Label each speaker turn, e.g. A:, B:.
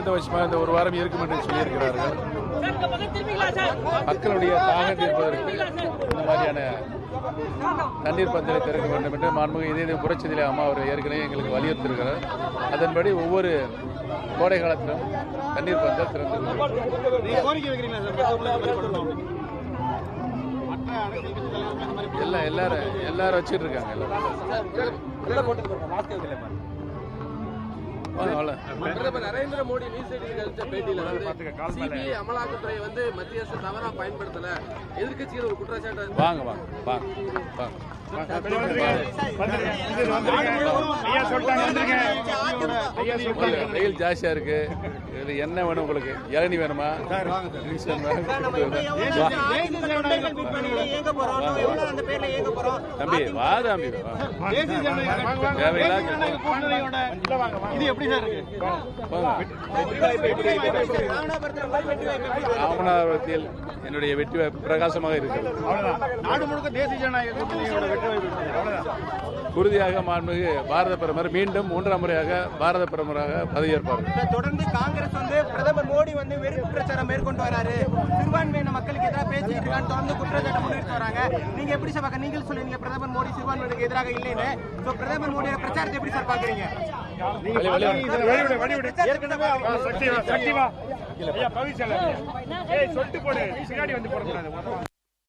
A: இந்த வருஷமாக இந்த ஒரு வாரம் இருக்கும் என்று சொல்லியிருக்கிறார்கள். மக்களுடைய தாகம் தீர்ப்பதற்கு இந்த மாதிரியான தண்ணீர் பந்தலை திறக்க வேண்டும் என்று மாண்புமிகு இதே புரட்சிதிலே அம்மா அவர் ஏற்கனவே எங்களுக்கு வலியுறுத்திருக்கிறார் அதன்படி ஒவ்வொரு கோடை காலத்திலும் தண்ணீர் பந்தல் திறந்து எல்லாம் எல்லாரும் எல்லாரும் வச்சுட்டு இருக்காங்க எல்லாரும்.
B: பிரதமர் நரேந்திர மோடி நியூஸ் எயிட்டின் அளித்த பேட்டியில வந்து சிபிஐ அமலாக்கத்துறை வந்து மத்திய அரசு தவறா பயன்படுத்தல. எதிர்க்கட்சிகள் ஒரு குற்றச்சாட்டு
A: வாங்க வாங்க வாங்க வாங்க. வெயில் வெயில் ஜாஸ்தியா இருக்கு. இது என்ன வேணும் உங்களுக்கு? இளநி வேணுமா. தம்பி வா தம்பி ராமநாதபுரத்தில் என்னுடைய வெற்றி வாய்ப்பு பிரகாசமாக இருக்கிறது.
C: நாடு முழுக்க தேசிய ஜனநாயக கூட்டணியோட வெற்றி வாய்ப்பு இருக்கு. அவ்வளவுதான்.
A: உறுதியாக மாண்புமிகு பாரத பிரதமர் மீண்டும் மூன்றாம் முறையாக பாரத பிரதமராக பதவியேற்பார்.
D: தொடர்ந்து காங்கிரஸ் வந்து பிரதமர் மோடி வந்து வெறுப்பு பிரச்சாரம் மேற்கொண்டு வராரு. சிறுபான்மையின மக்களுக்கு எதிராக பேசிட்டு இருக்கான்னு தொடர்ந்து குற்றச்சாட்டு முன்னிறுத்தி வராங்க. நீங்க எப்படி சார் பார்க்க- நீங்கள் சொல்லுவீங்க பிரதமர் மோடி சிறுபான்மையினருக்கு எதிராக இல்லைன்னு. So, பிரதமர் மோடியோட பிரச்சாரத்தை எப்படி சார் பாக்குறீங்க
E: சொட்டு போடு. பின்னாடி வந்து போடக்கூடாது.